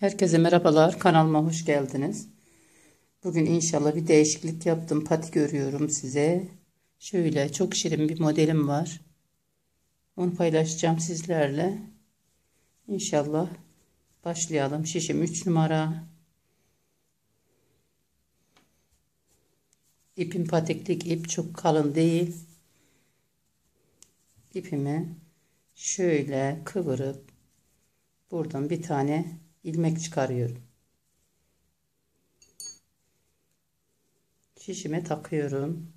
Herkese merhabalar. Kanalıma hoş geldiniz. Bugün inşallah bir değişiklik yaptım. Patik örüyorum size. Şöyle çok şirin bir modelim var. Onu paylaşacağım sizlerle. İnşallah başlayalım. Şişim 3 numara. İpim patiklik ip çok kalın değil. İpimi şöyle kıvırıp buradan bir tane ilmek çıkarıyorum. Şişime takıyorum.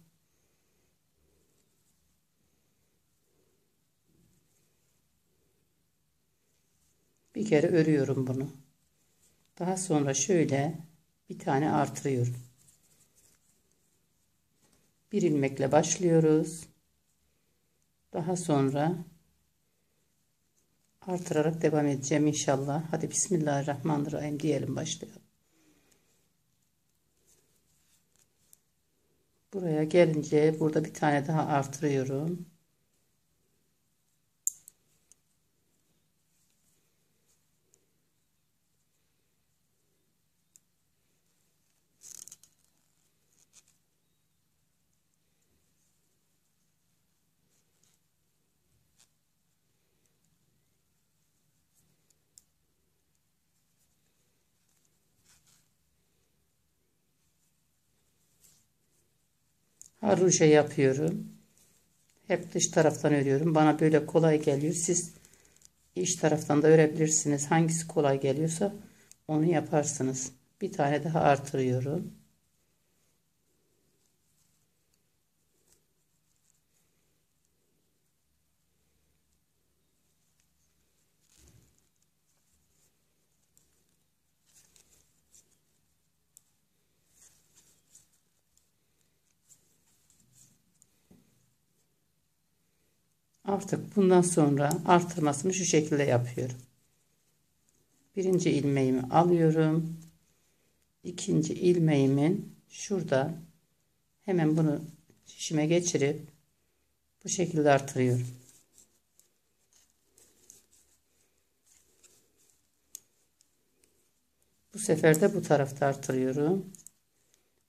Bir kere örüyorum bunu. Daha sonra şöyle bir tane artırıyorum. Bir ilmekle başlıyoruz. Daha sonra artırarak devam edeceğim inşallah. Hadi Bismillahirrahmanirrahim diyelim başlayalım. Buraya gelince burada bir tane daha artırıyorum. Haruşa yapıyorum. Hep dış taraftan örüyorum. Bana böyle kolay geliyor. Siz iç taraftan da örebilirsiniz. Hangisi kolay geliyorsa onu yaparsınız. Bir tane daha artırıyorum. Artık bundan sonra artırmasını şu şekilde yapıyorum. Birinci ilmeğimi alıyorum. İkinci ilmeğimin şurada hemen bunu şişime geçirip bu şekilde artırıyorum. Bu sefer de bu tarafta artırıyorum.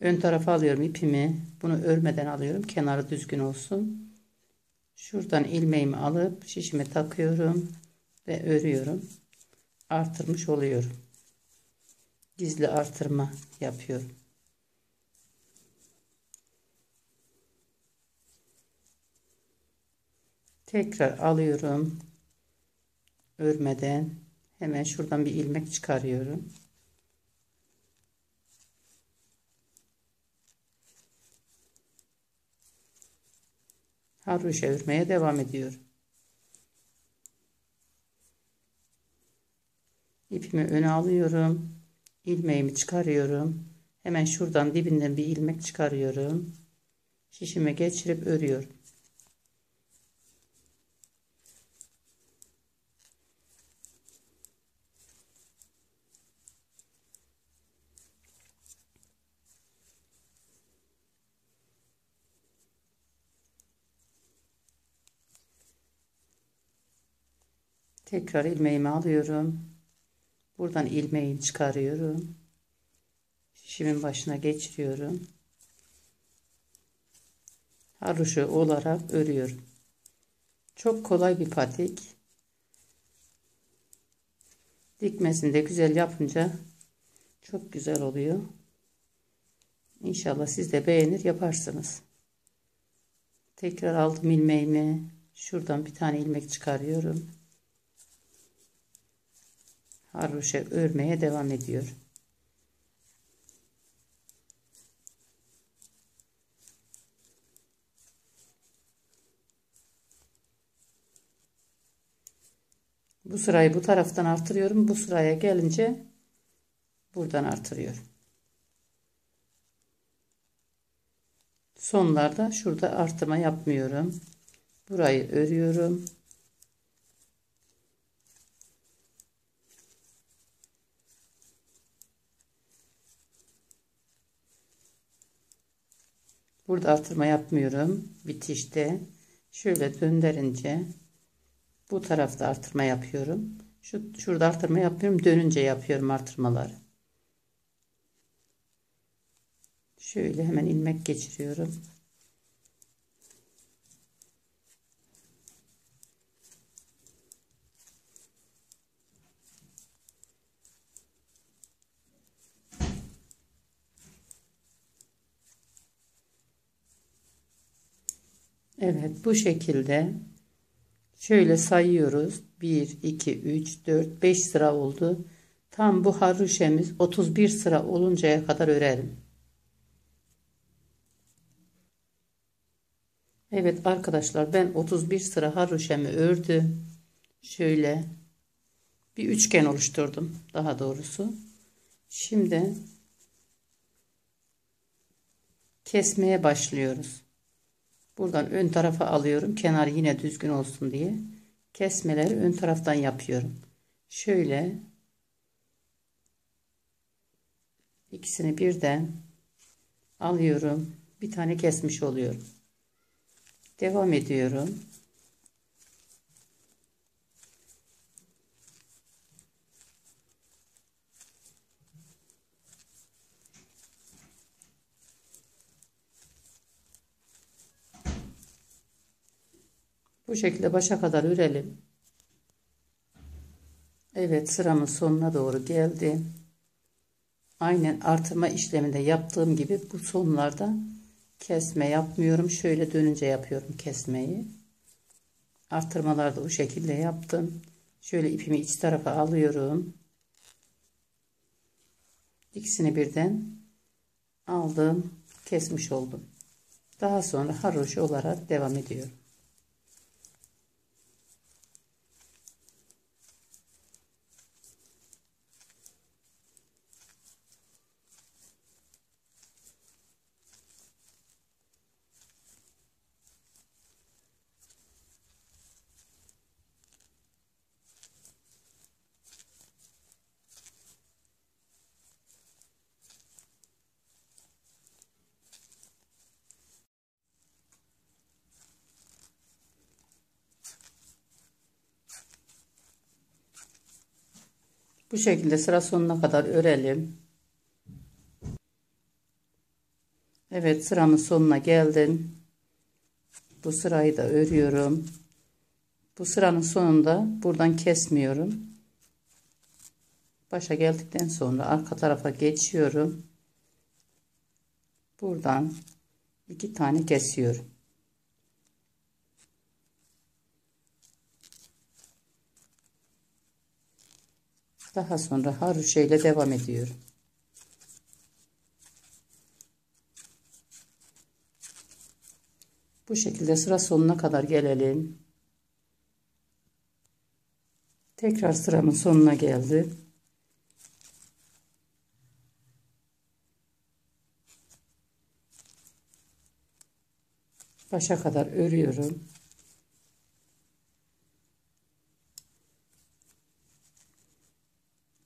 Ön tarafa alıyorum ipimi. Bunu örmeden alıyorum. Kenarı düzgün olsun. Şuradan ilmeğimi alıp şişime takıyorum ve örüyorum. Artırmış oluyorum. Gizli artırma yapıyorum. Tekrar alıyorum. Örmeden hemen şuradan bir ilmek çıkarıyorum. Haroşa örmeye devam ediyorum. İpimi öne alıyorum. ilmeğimi çıkarıyorum. Hemen şuradan dibinden bir ilmek çıkarıyorum. Şişime geçirip örüyorum. Tekrar ilmeğimi alıyorum. Buradan ilmeği çıkarıyorum. Şişimin başına geçiriyorum. Haroşa olarak örüyorum. Çok kolay bir patik. Dikmesini de güzel yapınca çok güzel oluyor. İnşallah siz de beğenir yaparsınız. Tekrar aldım ilmeğimi. Şuradan bir tane ilmek çıkarıyorum haroşa örmeye devam ediyor. Bu sırayı bu taraftan artırıyorum. Bu sıraya gelince buradan artırıyorum. Sonlarda şurada artırma yapmıyorum. Burayı örüyorum. Burada artırma yapmıyorum. Bitişte şöyle döndürünce bu tarafta artırma yapıyorum. Şu, şurada artırma yapıyorum. Dönünce yapıyorum artırmaları. Şöyle hemen ilmek geçiriyorum. Evet bu şekilde şöyle sayıyoruz. 1, 2, 3, 4, 5 sıra oldu. Tam bu haruşemiz 31 sıra oluncaya kadar örerim. Evet arkadaşlar ben 31 sıra haruşemi ördüm. Şöyle bir üçgen oluşturdum daha doğrusu. Şimdi kesmeye başlıyoruz. Buradan ön tarafa alıyorum. Kenar yine düzgün olsun diye. Kesmeleri ön taraftan yapıyorum. Şöyle ikisini birden alıyorum. Bir tane kesmiş oluyorum. Devam ediyorum. Bu şekilde başa kadar örelim. Evet sıramın sonuna doğru geldi. Aynen artırma işleminde yaptığım gibi bu sonlarda kesme yapmıyorum. Şöyle dönünce yapıyorum kesmeyi. Artırmalarda bu şekilde yaptım. Şöyle ipimi iç tarafa alıyorum. İkisini birden aldım. Kesmiş oldum. Daha sonra haroş olarak devam ediyorum. Şekilde sıra sonuna kadar örelim. Evet sıramın sonuna geldim. Bu sırayı da örüyorum. Bu sıranın sonunda buradan kesmiyorum. Başa geldikten sonra arka tarafa geçiyorum. Buradan iki tane kesiyorum. Daha sonra haroşa ile devam ediyorum. Bu şekilde sıra sonuna kadar gelelim. Tekrar sıramın sonuna geldim. Başa kadar örüyorum.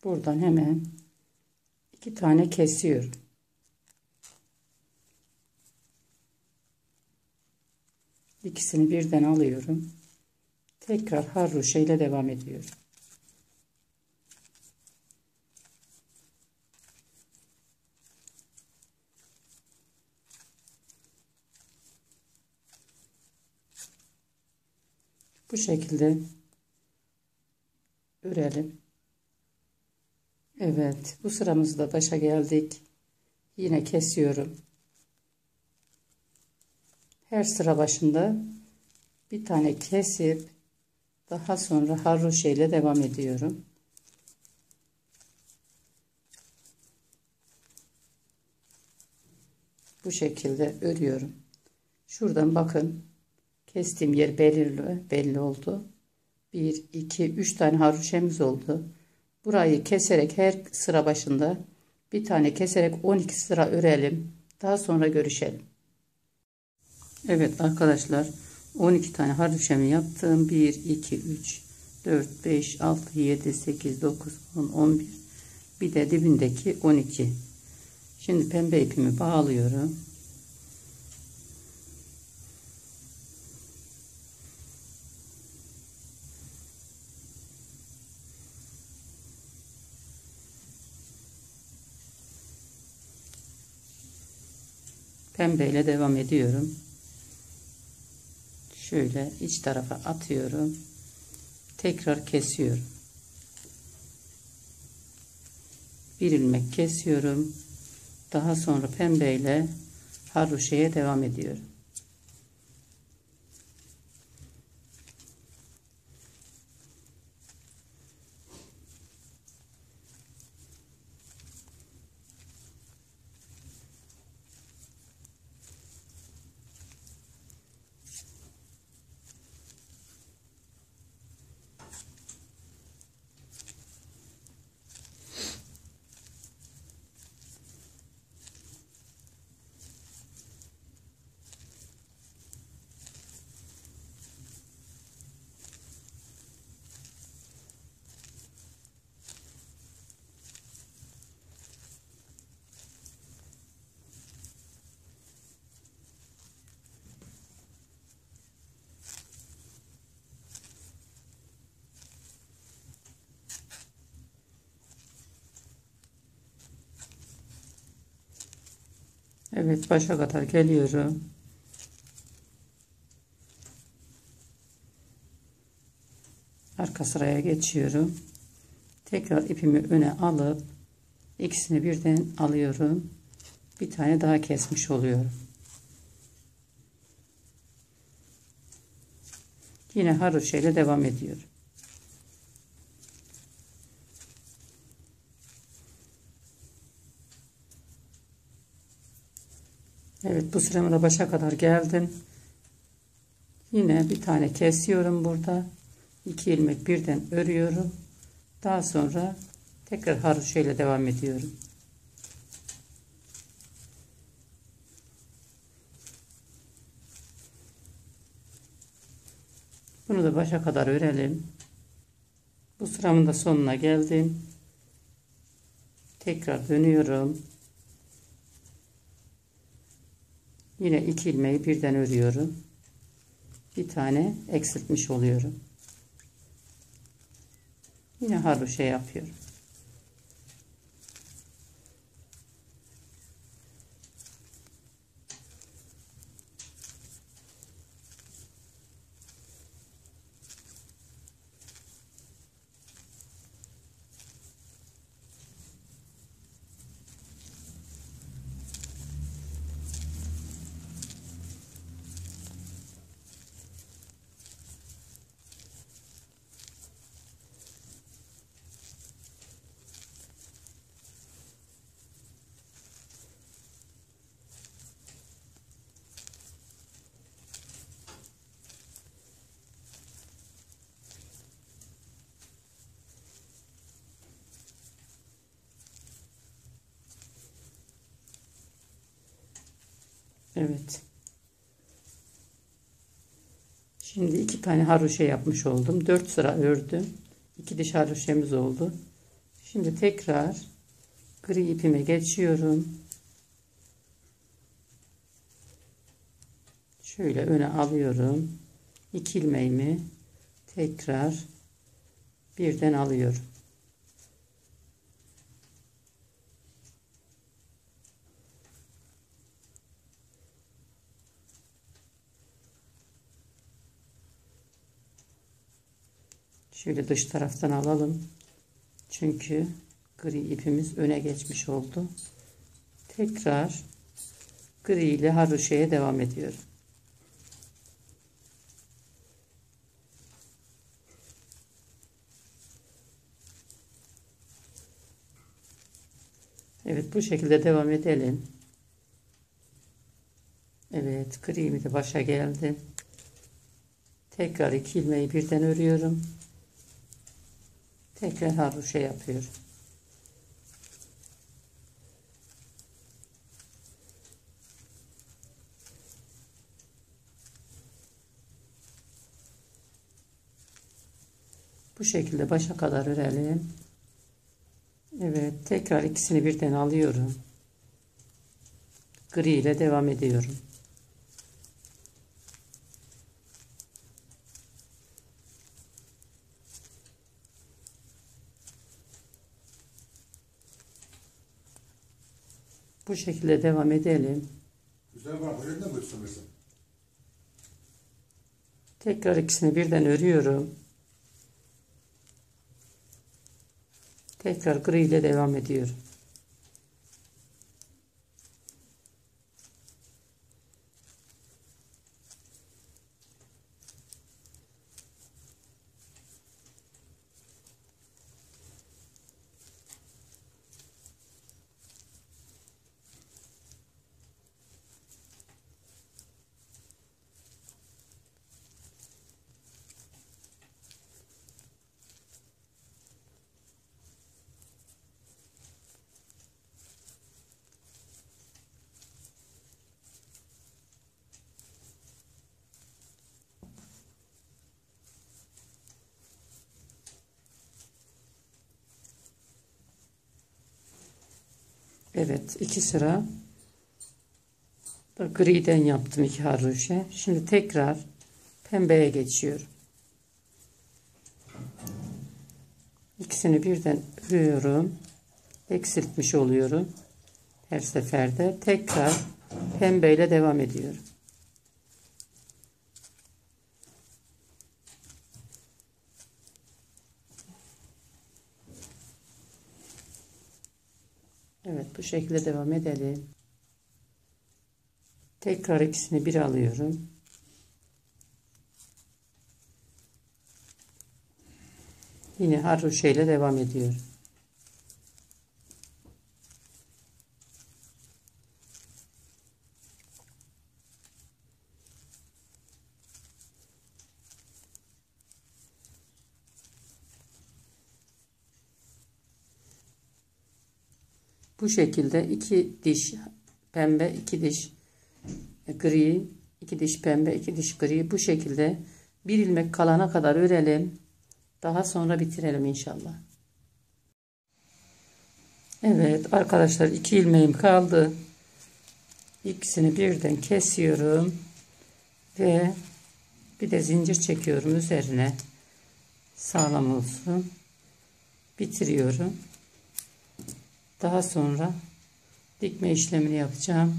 Buradan hemen iki tane kesiyorum. İkisini birden alıyorum. Tekrar harroşa ile devam ediyorum. Bu şekilde örelim. Evet bu sıramızda başa geldik. Yine kesiyorum. Her sıra başında bir tane kesip daha sonra harroşe ile devam ediyorum. Bu şekilde örüyorum. Şuradan bakın kestiğim yer belirli belli oldu. 1 2 3 tane haroşemiz oldu. Burayı keserek her sıra başında bir tane keserek 12 sıra örelim. Daha sonra görüşelim. Evet arkadaşlar 12 tane hardüşemi yaptım. 1, 2, 3, 4, 5, 6, 7, 8, 9, 10, 11. Bir de dibindeki 12. Şimdi pembe ipimi bağlıyorum. Pembeyle devam ediyorum. Şöyle iç tarafa atıyorum. Tekrar kesiyorum. Bir ilmek kesiyorum. Daha sonra pembeyle haroşeye devam ediyorum. Evet başa kadar geliyorum. Arka sıraya geçiyorum. Tekrar ipimi öne alıp ikisini birden alıyorum. Bir tane daha kesmiş oluyorum. Yine haroşa ile devam ediyorum. Bu sıramda başa kadar geldim. Yine bir tane kesiyorum burada. 2 ilmek birden örüyorum. Daha sonra tekrar haroşa ile devam ediyorum. Bunu da başa kadar örelim. Bu sıramın da sonuna geldim. Tekrar dönüyorum. Yine iki ilmeği birden örüyorum. Bir tane eksiltmiş oluyorum. Yine haroşa yapıyorum. Evet. Şimdi iki tane haroşa yapmış oldum. Dört sıra ördüm. İki diş haroşemiz oldu. Şimdi tekrar gri ipime geçiyorum. Şöyle öne alıyorum. İki ilmeğimi tekrar birden alıyorum. Şöyle dış taraftan alalım. Çünkü gri ipimiz öne geçmiş oldu. Tekrar gri ile haroşaya devam ediyorum. Evet bu şekilde devam edelim. Evet grimi de başa geldi. Tekrar iki ilmeği birden örüyorum. Tekrar haroşa yapıyorum. Bu şekilde başa kadar örelim. Evet tekrar ikisini birden alıyorum. Gri ile devam ediyorum. Bu şekilde devam edelim. Güzel bana öyle ne koyuyorsun mesela? Tekrar ikisini birden örüyorum. Tekrar gri ile devam ediyorum. Evet iki sıra da griden yaptım iki haroşa. Şimdi tekrar pembeye geçiyorum. İkisini birden örüyorum. Eksiltmiş oluyorum. Her seferde tekrar pembeyle devam ediyorum. Evet bu şekilde devam edelim. Tekrar ikisini bir alıyorum. Yine haroşa ile devam ediyorum. Bu şekilde iki diş pembe, iki diş gri, iki diş pembe, iki diş gri bu şekilde bir ilmek kalana kadar örelim. Daha sonra bitirelim inşallah. Evet arkadaşlar iki ilmeğim kaldı. İkisini birden kesiyorum ve bir de zincir çekiyorum üzerine sağlam olsun. Bitiriyorum. Daha sonra dikme işlemini yapacağım.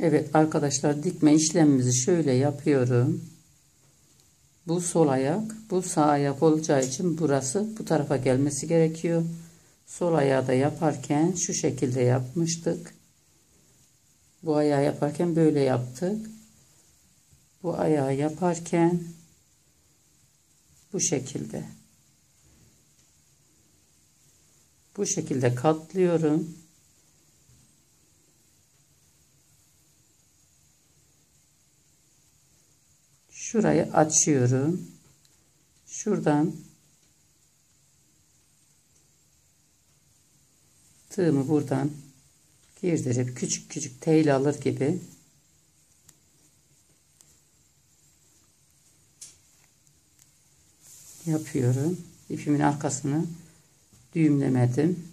Evet arkadaşlar dikme işlemimizi şöyle yapıyorum. Bu sol ayak, bu sağ ayak olacağı için burası bu tarafa gelmesi gerekiyor. Sol ayağı da yaparken şu şekilde yapmıştık. Bu ayağı yaparken böyle yaptık. Bu ayağı yaparken bu şekilde. Bu şekilde katlıyorum. Şurayı açıyorum. Şuradan tığımı buradan girdirip küçük küçük tel alır gibi yapıyorum. İpimin arkasını düğümlemedim.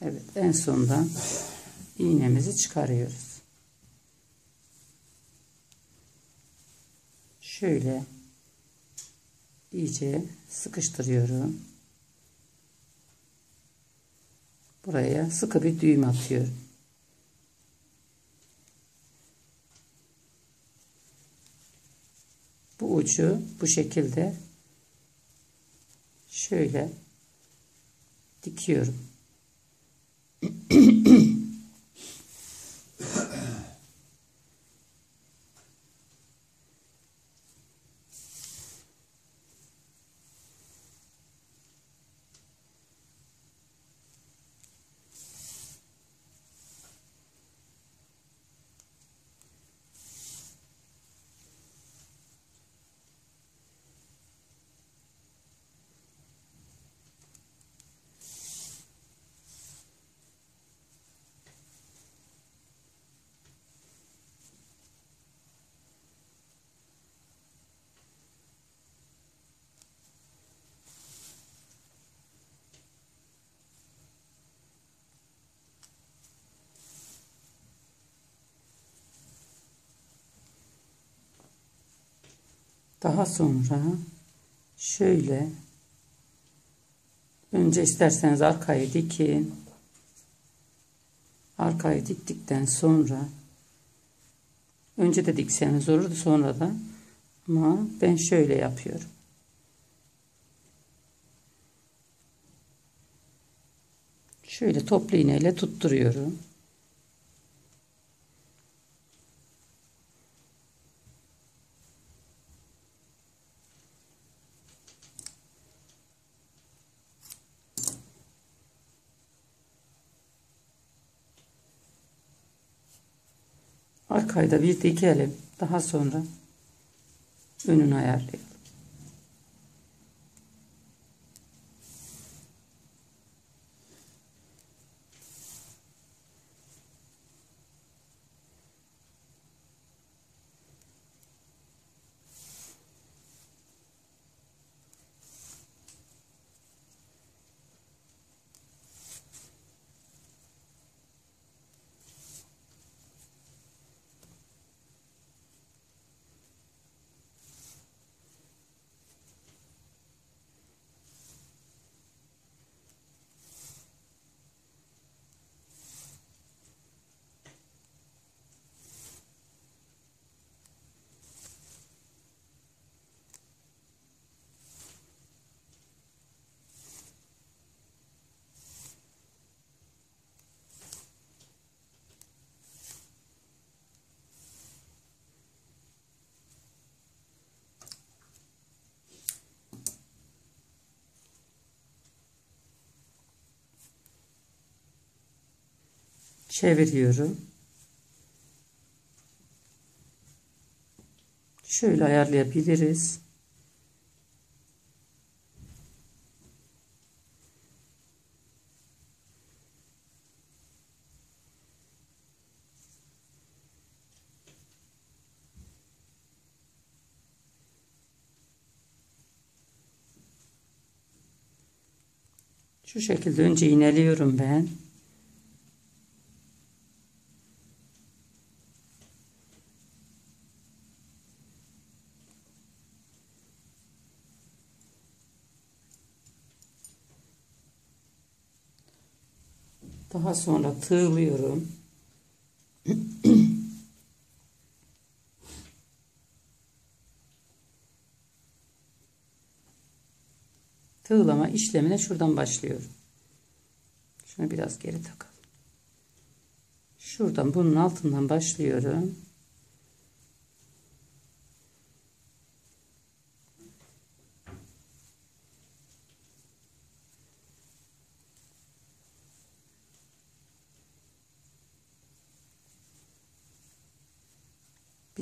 Evet en sondan iğnemizi çıkarıyoruz. Şöyle iyice sıkıştırıyorum. Buraya sıkı bir düğüm atıyorum. Ucu bu şekilde şöyle dikiyorum. Daha sonra şöyle önce isterseniz arkayı dikin. Arkayı diktikten sonra önce de dikseniz olurdu sonra da ama ben şöyle yapıyorum. Şöyle toplu iğneyle tutturuyorum. Arkayı da bir dikelim. Daha sonra önünü ayarlayalım. Çeviriyorum. Şöyle ayarlayabiliriz. Şu şekilde önce iğneliyorum ben. Daha sonra tığlıyorum. Tığlama işlemine şuradan başlıyorum. Şunu biraz geri takalım. Şuradan bunun altından başlıyorum.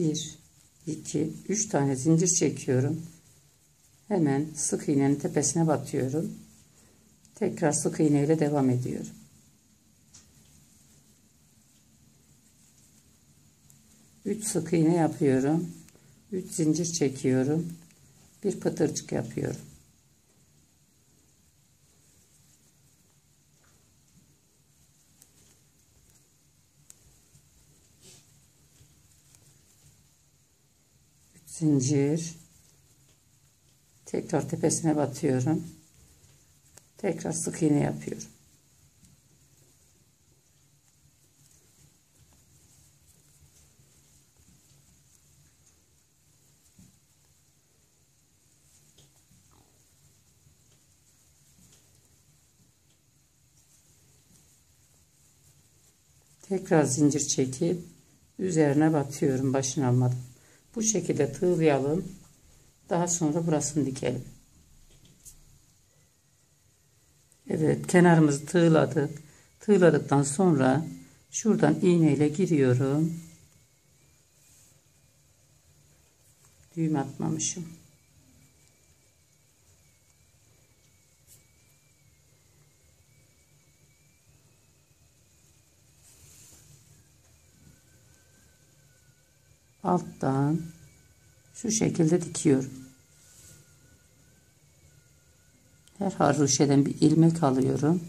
Bir, iki, üç tane zincir çekiyorum. Hemen sık iğnenin tepesine batıyorum. Tekrar sık iğne ile devam ediyorum. Üç sık iğne yapıyorum. Üç zincir çekiyorum. Bir pıtırcık yapıyorum. Zincir. Tekrar tepesine batıyorum. Tekrar sık iğne yapıyorum. Tekrar zincir çekip üzerine batıyorum başını almadım bu şekilde tığlayalım. Daha sonra burasını dikelim. Evet kenarımızı tığladık. Tığladıktan sonra şuradan iğneyle giriyorum. Düğüm atmamışım. Alttan şu şekilde dikiyorum. Her haroşeden bir ilmek alıyorum.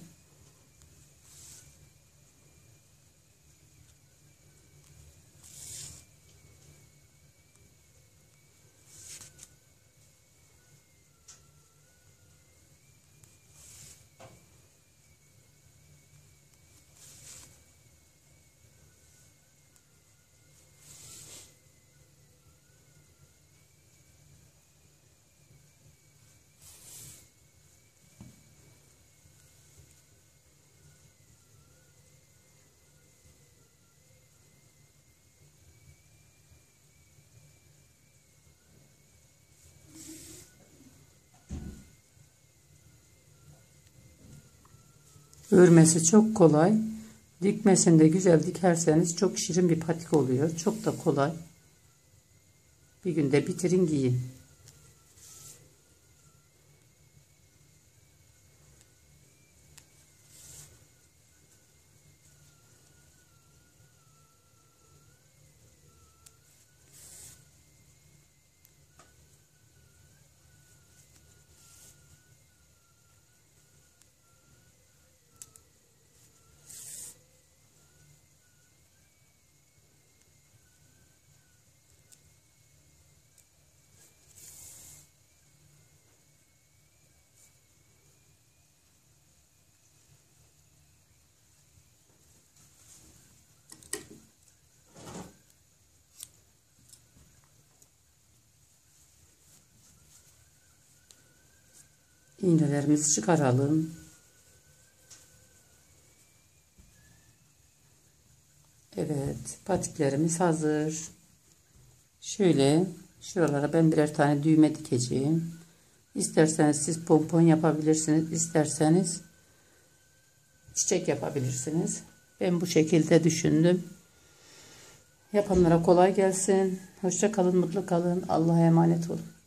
Örmesi çok kolay. Dikmesini de güzel dikerseniz çok şirin bir patik oluyor. Çok da kolay. Bir günde bitirin giyin. İğnelerimizi çıkaralım. Evet, patiklerimiz hazır. Şöyle şuralara ben birer tane düğme dikeceğim. İsterseniz siz pompon yapabilirsiniz, isterseniz çiçek yapabilirsiniz. Ben bu şekilde düşündüm. Yapanlara kolay gelsin. Hoşça kalın, mutlu kalın. Allah'a emanet olun.